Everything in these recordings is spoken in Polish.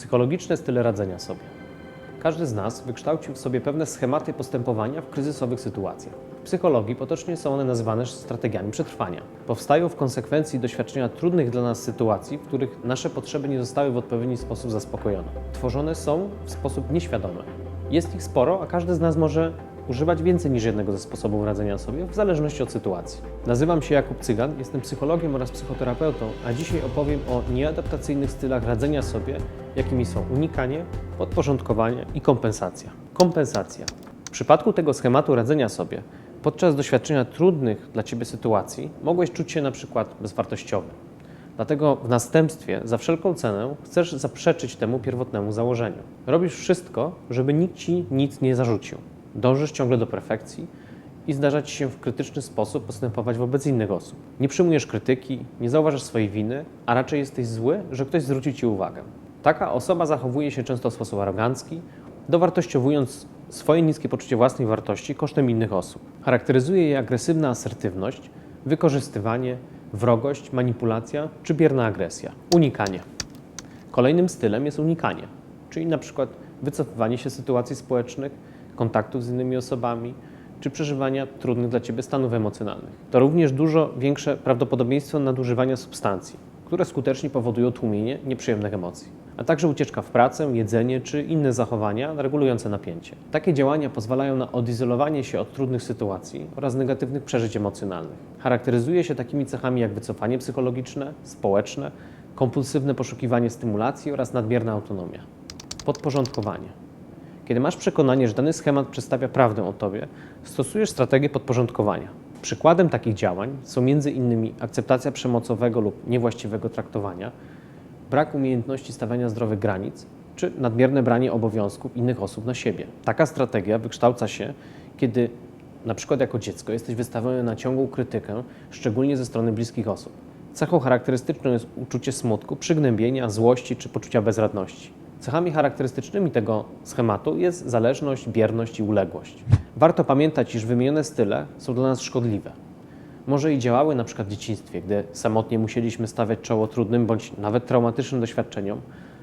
Psychologiczne style radzenia sobie. Każdy z nas wykształcił w sobie pewne schematy postępowania w kryzysowych sytuacjach. W psychologii potocznie są one nazywane strategiami przetrwania. Powstają w konsekwencji doświadczenia trudnych dla nas sytuacji, w których nasze potrzeby nie zostały w odpowiedni sposób zaspokojone. Tworzone są w sposób nieświadomy. Jest ich sporo, a każdy z nas może używać więcej niż jednego ze sposobów radzenia sobie, w zależności od sytuacji. Nazywam się Jakub Cygan, jestem psychologiem oraz psychoterapeutą, a dzisiaj opowiem o nieadaptacyjnych stylach radzenia sobie, jakimi są unikanie, podporządkowanie i kompensacja. Kompensacja. W przypadku tego schematu radzenia sobie, podczas doświadczenia trudnych dla Ciebie sytuacji, mogłeś czuć się na przykład bezwartościowy. Dlatego w następstwie za wszelką cenę chcesz zaprzeczyć temu pierwotnemu założeniu. Robisz wszystko, żeby nikt ci nic nie zarzucił. Dążysz ciągle do perfekcji i zdarza ci się w krytyczny sposób postępować wobec innych osób. Nie przyjmujesz krytyki, nie zauważasz swojej winy, a raczej jesteś zły, że ktoś zwrócił ci uwagę. Taka osoba zachowuje się często w sposób arogancki, dowartościowując swoje niskie poczucie własnej wartości kosztem innych osób. Charakteryzuje je agresywna asertywność, wykorzystywanie, wrogość, manipulacja czy bierna agresja. Unikanie. Kolejnym stylem jest unikanie, czyli na przykład wycofywanie się z sytuacji społecznych, kontaktów z innymi osobami, czy przeżywania trudnych dla Ciebie stanów emocjonalnych. To również dużo większe prawdopodobieństwo nadużywania substancji, które skutecznie powodują tłumienie nieprzyjemnych emocji, a także ucieczka w pracę, jedzenie czy inne zachowania regulujące napięcie. Takie działania pozwalają na odizolowanie się od trudnych sytuacji oraz negatywnych przeżyć emocjonalnych. Charakteryzuje się takimi cechami jak wycofanie psychologiczne, społeczne, kompulsywne poszukiwanie stymulacji oraz nadmierna autonomia. Podporządkowanie. Kiedy masz przekonanie, że dany schemat przedstawia prawdę o tobie, stosujesz strategię podporządkowania. Przykładem takich działań są m.in. akceptacja przemocowego lub niewłaściwego traktowania, brak umiejętności stawiania zdrowych granic czy nadmierne branie obowiązków innych osób na siebie. Taka strategia wykształca się, kiedy na przykład jako dziecko jesteś wystawiony na ciągłą krytykę, szczególnie ze strony bliskich osób. Cechą charakterystyczną jest uczucie smutku, przygnębienia, złości czy poczucia bezradności. Cechami charakterystycznymi tego schematu jest zależność, bierność i uległość. Warto pamiętać, iż wymienione style są dla nas szkodliwe. Może i działały na przykład w dzieciństwie, gdy samotnie musieliśmy stawiać czoło trudnym bądź nawet traumatycznym doświadczeniom,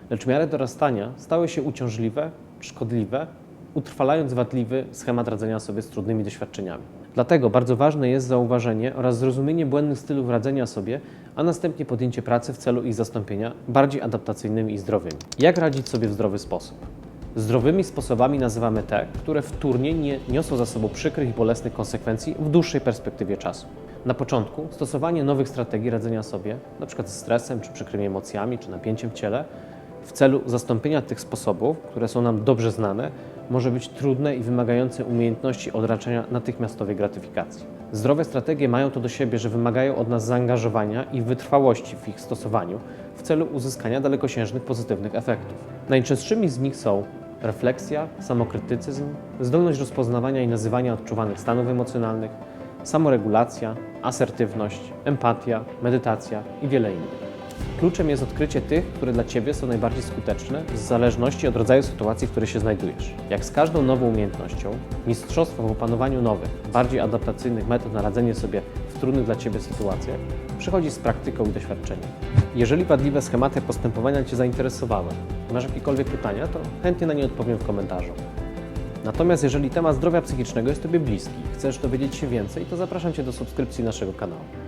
lecz w miarę dorastania stały się uciążliwe, szkodliwe, utrwalając wadliwy schemat radzenia sobie z trudnymi doświadczeniami. Dlatego bardzo ważne jest zauważenie oraz zrozumienie błędnych stylów radzenia sobie, a następnie podjęcie pracy w celu ich zastąpienia bardziej adaptacyjnymi i zdrowymi. Jak radzić sobie w zdrowy sposób? Zdrowymi sposobami nazywamy te, które wtórnie nie niosą za sobą przykrych i bolesnych konsekwencji w dłuższej perspektywie czasu. Na początku stosowanie nowych strategii radzenia sobie, np. ze stresem, czy przykrymi emocjami, czy napięciem w ciele, w celu zastąpienia tych sposobów, które są nam dobrze znane, może być trudne i wymagające umiejętności odraczania natychmiastowej gratyfikacji. Zdrowe strategie mają to do siebie, że wymagają od nas zaangażowania i wytrwałości w ich stosowaniu w celu uzyskania dalekosiężnych pozytywnych efektów. Najczęstszymi z nich są refleksja, samokrytycyzm, zdolność rozpoznawania i nazywania odczuwanych stanów emocjonalnych, samoregulacja, asertywność, empatia, medytacja i wiele innych. Kluczem jest odkrycie tych, które dla Ciebie są najbardziej skuteczne, w zależności od rodzaju sytuacji, w której się znajdujesz. Jak z każdą nową umiejętnością, mistrzostwo w opanowaniu nowych, bardziej adaptacyjnych metod na radzenie sobie w trudnych dla Ciebie sytuacjach przychodzi z praktyką i doświadczeniem. Jeżeli wadliwe schematy postępowania Cię zainteresowały, masz jakiekolwiek pytania, to chętnie na nie odpowiem w komentarzu. Natomiast jeżeli temat zdrowia psychicznego jest Tobie bliski, chcesz dowiedzieć się więcej, to zapraszam Cię do subskrypcji naszego kanału.